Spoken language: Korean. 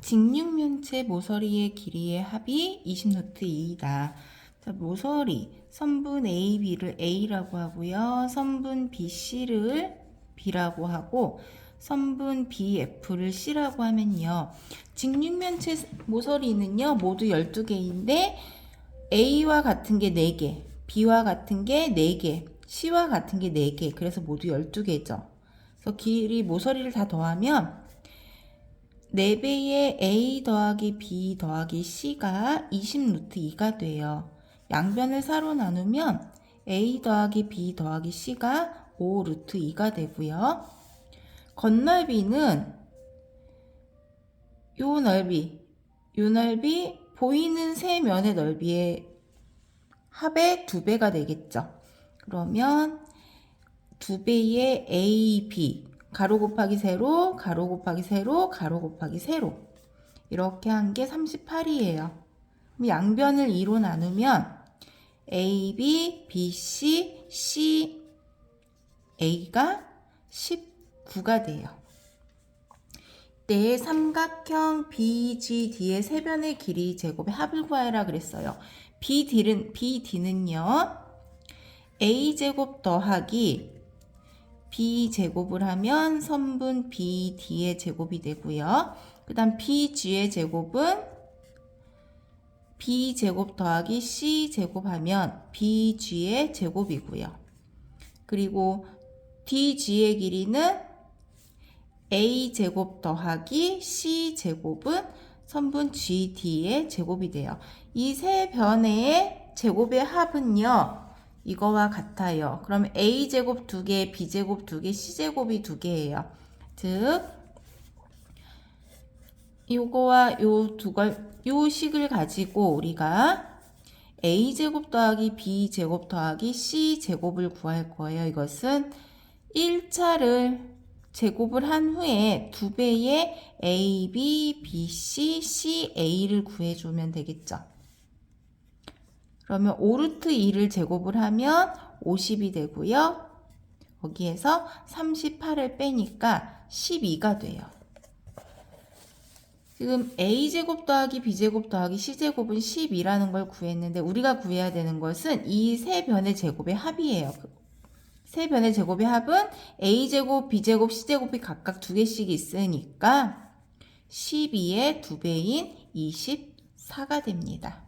직육면체 모서리의 길이의 합이 20노트 2이다. 자, 모서리 선분 AB를 A라고 하고요. 선분 BC를 B라고 하고 선분 BF를 C라고 하면요. 직육면체 모서리는요. 모두 12개인데 A와 같은 게 4개, B와 같은 게 4개, C와 같은 게 4개. 그래서 모두 12개죠. 그래서 길이 모서리를 다 더하면 4배의 A 더하기 B 더하기 C가 20 루트 2가 돼요. 양변을 사로 나누면 A 더하기 B 더하기 C가 5 루트 2가 되고요. 건널비는 요 넓이, 요 넓이 보이는 세 면의 넓이의 합의 두 배가 되겠죠. 그러면 두 배의 AB 가로 곱하기 세로 가로 곱하기 세로 가로 곱하기 세로 이렇게 한 게 38이에요. 양변을 2로 나누면 AB, BC, C, A가 19가 돼요. 때 삼각형 BGD의 세 변의 길이 제곱의 합을 구하라 그랬어요. BD는, BD는요, A제곱 더하기 B제곱을 하면 선분 BD의 제곱이 되고요. 그 다음 BG의 제곱은 B제곱 더하기 C제곱 하면 BG의 제곱이고요. 그리고 DG의 길이는 A제곱 더하기 C제곱은 선분 GD의 제곱이 돼요. 이 세 변의 제곱의 합은요. 이거와 같아요. 그럼 A제곱 2개, B제곱 2개, C제곱이 2개예요. 즉 요거와 요 두 걸, 요 식을 가지고 우리가 A제곱 더하기 B제곱 더하기 C제곱을 구할 거예요. 이것은 1차를 제곱을 한 후에 두 배의 A, B, B, C, C, A를 구해주면 되겠죠. 그러면 5루트 2를 제곱을 하면 50이 되고요. 거기에서 38을 빼니까 12가 돼요. 지금 A제곱 더하기 B제곱 더하기 C제곱은 12라는 걸 구했는데 우리가 구해야 되는 것은 이 세 변의 제곱의 합이에요. 세 변의 제곱의 합은 A제곱, B제곱, C제곱이 각각 두 개씩 있으니까 12의 두 배인 24가 됩니다.